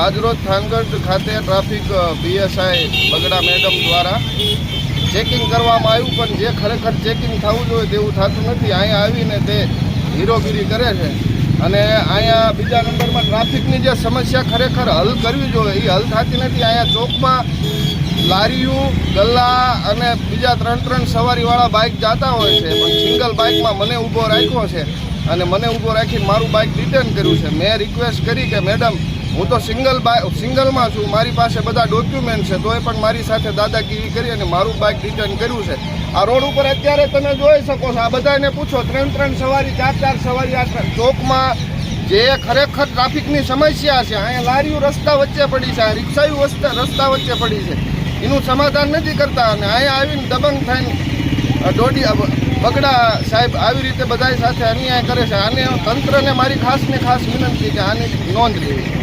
આજરોજ થાનગઢ ખાતે traffic PSI Bagda madam દ્વારા ચેકિંગ કરવામાં આવ્યું, પણ જે ખરેખર ચેકિંગ થવું જોઈએ તેવું થતું નથી. અહીંયા આવીને તે હીરોગીરી કરે છે. અને અહીંયા બીજા નંબરમાં ટ્રાફિકની જે સમસ્યા ખરેખર હલ કરવી જોઈએ એ હલ થતી નથી. અહીંયા ચોકમાં લારીઓ, ગલ્લા અને બીજા ત્રણ ત્રણ સવારીવાળા બાઇક જતા હોય છે, પણ સિંગલ બાઇકમાં મને ઊભો રાખ્યો છે. અને મને ઊભો રાખીને મારું બાઇક રિટર્ન કર્યું છે. મેં રિક્વેસ્ટ કરી કે, મેડમ હું તો સિંગલ બાઇક સિંગલમાં છું. મારી પાસે બધા ડોક્યુમેન્ટ છે, તોય પણ મારી સાથે દાદાગીરી કરી અને મારું બાઇક રિટર્ન કર્યું છે. આ રોડ ઉપર અત્યારે તમે જોઈ શકો છો, આ બધાને પૂછો, ત્રણ ત્રણ સવારી, ચાર ચાર સવારી, આ ચોકમાં જે ખરેખર ટ્રાફિકની સમસ્યા છે, અહીંયા લારીઓ રસ્તા વચ્ચે પડી છે, આ રિક્ષાઓ રસ્તા વચ્ચે પડી છે. એનું સમાધાન નથી કરતા અને અહીંયા આવીને દબંગ થઈને દોઢી બગડા સાહેબ આવી રીતે બધા સાથે અન્યાય કરે છે. આને તંત્રને મારી ખાસ ને ખાસ વિનંતી કે આની નોંધ લેવી.